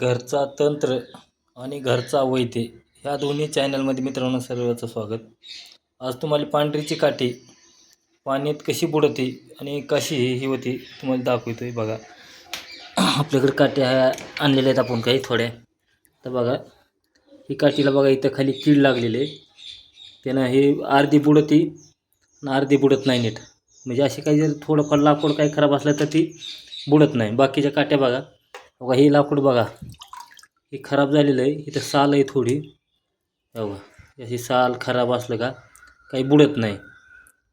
घरचा तंत्र आणि घरचा वैद्य ह्या दोन्ही चॅनलमध्ये मित्रांनो सर्वांचं स्वागत. आज तुम्हाला पांढरीची काठी पाण्यात कशी बुडते आणि कशी ही होती तुम्हाला दाखवतो आहे बघा. आपल्याकडे काट्या ह्या आणलेल्या आहेत आपण काही थोड्या. तर बघा ही काठीला बघा इथं खाली कीड लागलेली आहे. त्यानं हे अर्धी बुडती आणि अर्धी बुडत नाही नीट. म्हणजे असे काही जर थोडंफार लाकूड काही खराब असलं तर ती बुडत नाही. बाकीच्या काट्या बघा. बघा ही लाकूड बघा. ही खराब झालेलं आहे. इथं साल आहे थोडी. बघा अशी साल खराब असलं का काही बुडत नाही.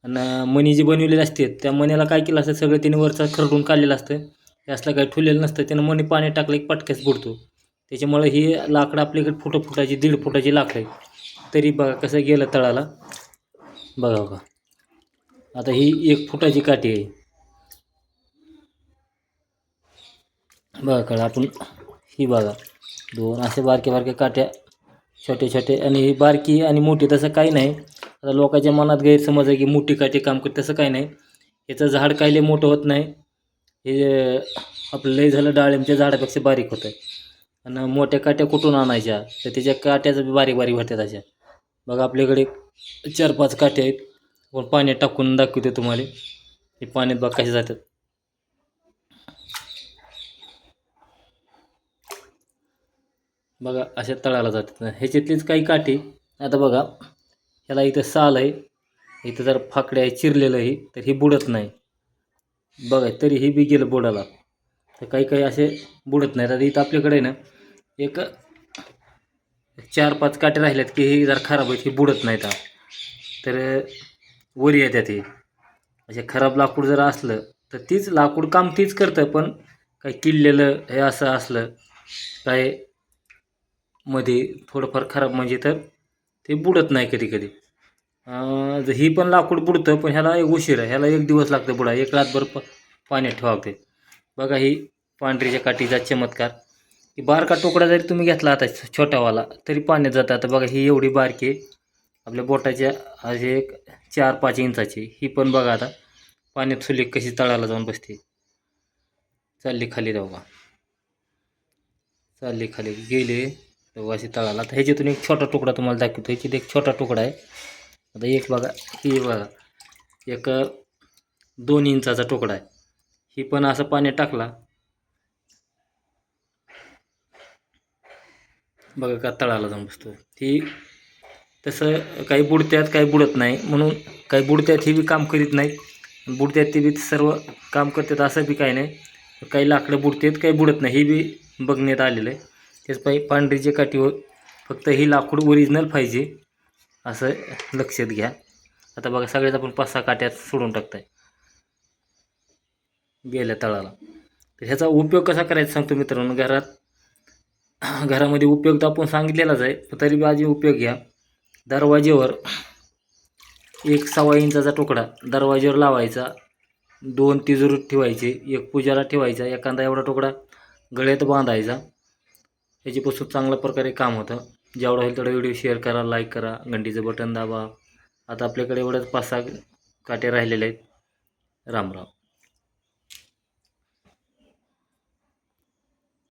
आणि मणी जी बनवलेली असते त्या मण्याला काय केलं असतं सगळं त्याने वरचा खरडून काढलेलं असतं. हे असलं काही ठुलेलं नसतं. त्यानं मणी पाणी टाकलं एक पटक्याच बुडतो. त्याच्यामुळे ही लाकडं आपल्याकडे फुटं फुटाची दीड फुटाची लाकडं आहे. तरी बघा कसं गेलं तळाला. बघा बघा. आता ही एक फुटाची काठी आहे. बघा कळा आपण ही बघा. दोन असे बारके बारके काट्या छोटे छोटे आणि ही बारकी आणि मोठी तसं काही नाही. आता लोकांच्या मनात गैरसमज आहे की मोठी काठी काम करते तसं काही नाही. याचं झाड काही लई मोठं होत नाही. हे आपलं लय झालं डाळिंबच्या झाडापेक्षा बारीक होतं आणि मोठ्या काट्या कुठून आणायच्या? तर त्याच्या काट्याचं बारीक बारीक भरतात अशा. बघा आपल्याकडे चार पाच काट्या आहेत. पण पाण्यात टाकून दाखवते तुम्हाला. हे पाण्यात बघा कसे जातात. बघा अशा तळाला जातात ह्याच्यातलीच काही काठी आता बघा ह्याला इथं साल आहे. इथं जर फाकड्या आहे चिरलेलं आहे तर ही बुडत नाही. बघा तरी ही बी गेलं बुडाला. तर काही काही असे बुडत नाहीत. आता इथं आपल्याकडे ना एक चार पाच काटे राहिल्यात की ही जर खराब आहेत ही बुडत नाहीत. तर वरी येतात हे. असे खराब लाकूड जर असलं तर तीच लाकूड काम तीच करतं पण काही किडलेलं हे असं असलं काय मध्ये थोडंफार खराब म्हणजे तर ते बुडत नाही कधी कधी. जर ही पण लाकूड बुडतं पण ह्याला एक उशीर आहे. ह्याला एक दिवस लागतं बुडा. एक रातभर प पाण्यात ठेवावते बघा ही पांढरीच्या काठीचा चमत्कार. की बारका तुकडा जरी तुम्ही घेतला आता छोटावाला तरी पाण्यात जातं. आता बघा ही एवढी बारकी आपल्या बोटाच्या असे एक चार पाच इंचाची. ही पण बघा आता पाण्यात सुली कशी तळाला जाऊन बसते. चालली खाली जाऊ का? चालली खाली. गेले. तर तळाला. तर ह्याच्यातून एक छोटा तुकडा तुम्हाला दाखवतो. ह्याच्यात एक छोटा तुकडा आहे. आता एक बघा ही बघा. एक दोन इंचाचा तुकडा आहे. ही पण असं पाण्यात टाकला. बघा का तळाला जाऊन बसतो. ही तसं काही बुडत्यात काही बुडत नाही. म्हणून काही बुडत्यात ही बी काम करीत नाही बुडत्यात ते बी सर्व काम करतात असं बी काही नाही. काही लाकडं बुडतात काही बुडत नाही. ही बी बघण्यात आलेलं आहे. तेच पाहिजे पांढरीचे काठीवर हो- फक्त ही लाकूड ओरिजिनल पाहिजे असं लक्षात घ्या. आता बघा सगळ्यात आपण पाच सहा काट्यात सोडून टाकताय. गेल्या तळाला. तर ह्याचा उपयोग कसा करायचा सांगतो मित्रांनो घरात घरामध्ये उपयोग तर आपण सांगितलेलाच आहे पण तरी बी आधी उपयोग घ्या. दरवाजेवर एक सव्वा इंचाचा तुकडा दरवाजेवर लावायचा. दोन तिजोरीत ठेवायचे एक पूजाला ठेवायचा एखादा एवढा तुकडा गळ्यात बांधायचा. याच्यापासून चांगल्या प्रकारे काम होतं. जेवढा होईल तेवढा व्हिडिओ शेअर करा लाईक करा घंटीचं बटन दाबा. आता आपल्याकडे एवढ्याच पाच सहा काटे राहिलेले आहेत. राम राम.